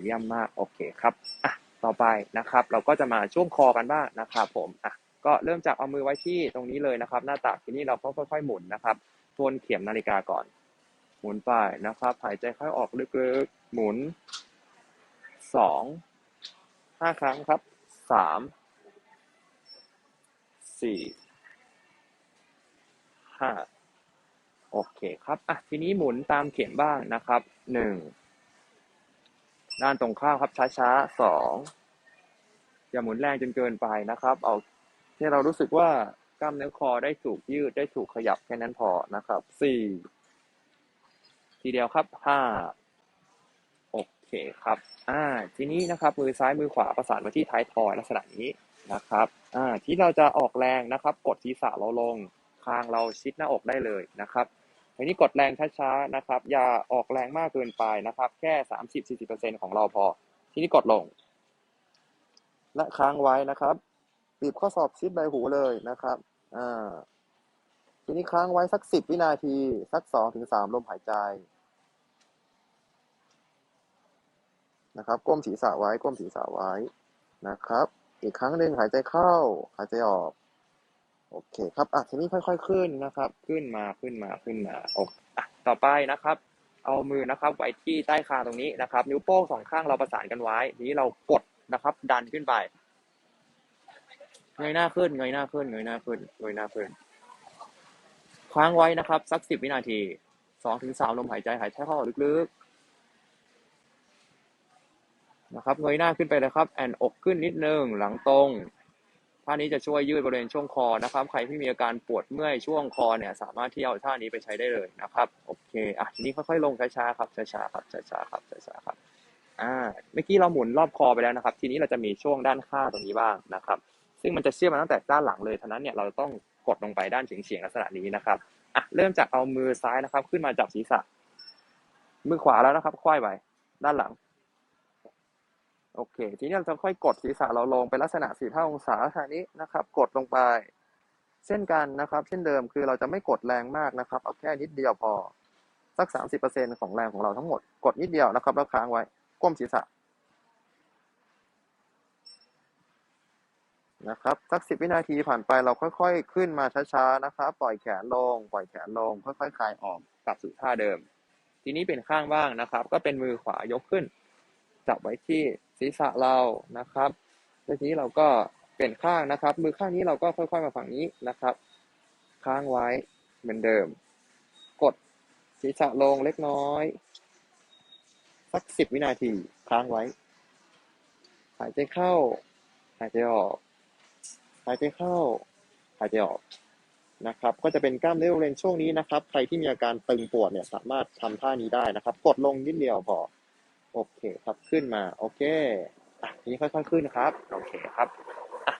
เยี่ยมมากโอเคครับอะต่อไปนะครับ เราก็จะมาช่วงคอกันบ้างนะครับผมอะก็เริ่มจากเอามือไว้ที่ตรงนี้เลยนะครับ หน้าตักทีนี้เราก็ค่อย ๆ หมุนนะครับทวนเข็มนาฬิกาก่อน หมุนไปนะครับ หายใจเข้าออกลึกๆหมุนสองห้าครั้งครับสามสี่ห้าโอเคครับอะทีนี้หมุนตามเข็มบ้างนะครับหนึ่ง ด้านตรงข้ามครับช้าๆสองอย่าหมุนแรงจนเกินไปนะครับ เอาที่เรารู้สึกว่ากล้ามเนื้อคอได้ถูกยืดได้ถูกขยับแค่นั้นพอนะครับสี่ทีเดียวครับห้าโอเคครับอ่าทีนี้นะครับ มือซ้ายมือขวาประสานมาที่ท้ายทอยลักษณะนี้นะครับอ่าที่เราจะออกแรงนะครับ กดศีรษะเราลงคางเราชิดหน้าอกได้เลยนะครับ ทีนี้กดแรงช้าๆนะครับ อย่าออกแรงมากเกินไปนะครับ แค่สามสิบสี่สิบเปอร์เซ็นของเราพอ ทีนี้กดลง และค้างไว้นะครับบีบข้อศอกชิดใบหูเลยนะครับอ่าทีนี้ค้างไว้สักสิบวินาที สักสองถึงสามลมหายใจนะครับก้มศีรษะไว้ก้มศีรษะไว้นะครับ อีกครั้งหนึ่งหายใจเข้า หายใจออก โอเคครับอะทีนี้ค่อย ๆ ขึ้นนะครับ ขึ้นมาขึ้นมาขึ้นมาโอเคอะต่อไปนะครับ เอามือนะครับ ไว้ที่ใต้คางตรงนี้นะครับ นิ้วโป้งสองข้างเราประสานกันไว้ ทีนี้เรากดนะครับ ดันขึ้นไปเงยหน้าขึ้นเงยหน้าขึ้นเงยหน้าขึ้นเงยหน้าขึ้นค้างไว้นะครับ สักสิบวินาทีสองถึงสามลมหายใจหายใจเข้าลึกๆนะครับเงยหน้าขึ้นไปเลยครับ แอนอกขึ้นนิดนึงหลังตรง ท่านี้จะช่วยยืดบริเวณช่วงคอนะครับ ใครที่มีอาการปวดเมื่อยช่วงคอเนี่ย สามารถที่เอาท่านี้ไปใช้ได้เลยนะครับ โอเค อะ ทีนี้ค่อยๆลงช้าๆครับช้าๆครับช้าๆครับช้าๆครับ อ่า เมื่อกี้เราหมุนรอบคอไปแล้วนะครับ ทีนี้เราจะมีช่วงด้านข้างตรงนี้บ้างนะครับ ซึ่งมันจะเชื่อมมาตั้งแต่ด้านหลังเลยฉะนั้นเนี่ยเราต้องกดลงไปด้านเฉียงๆลักษณะนี้นะครับ อะ เริ่มจากเอามือซ้ายนะครับ ขึ้นมาจับศีรษะ มือขวาแล้วนะครับควายไปด้านหลัง โอเค ทีนี้เราจะค่อยกดศีรษะเราลงเป็นลักษณะ45องศาทางนี้นะครับ กดลงไป เช่นกันนะครับ เช่นเดิมคือเราจะไม่กดแรงมากนะครับ เอาแค่นิดเดียวพอ สัก 30%ของแรงของเราทั้งหมด กดนิดเดียวนะครับ แล้วค้างไว้ ก้มศีรษะนะครับ สัก 10 วินาทีผ่านไปเราค่อย ๆ ขึ้นมาช้าๆ นะครับ ปล่อยแขนลง ปล่อยแขนลง ค่อยๆ คลายออกกลับสู่ท่าเดิม ทีนี้เป็นข้างบ้างนะครับ ก็เป็นมือขวายกขึ้น จับไว้ที่ ศีรษะเรานะครับแล้วทีนี้เราก็เปลี่ยนข้างนะครับ มือข้างนี้เราก็ค่อย ๆ มาฝั่งนี้นะครับ ค้างไว้เหมือนเดิม กดศีรษะลงเล็กน้อย สัก10วินาทีค้างไว้ หายใจเข้า หายใจออก หายใจเข้า หายใจออกนะครับ ก็จะเป็นกล้ามเนื้อบริเวณช่วงนี้นะครับ ใครที่มีอาการตึงปวดเนี่ยสามารถทำท่านี้ได้นะครับ กดลงนิดเดียวพอ โอเคครับขึ้นมา โอเคอะทีนี้ค่อยๆขึ้นครับ โอเคครับ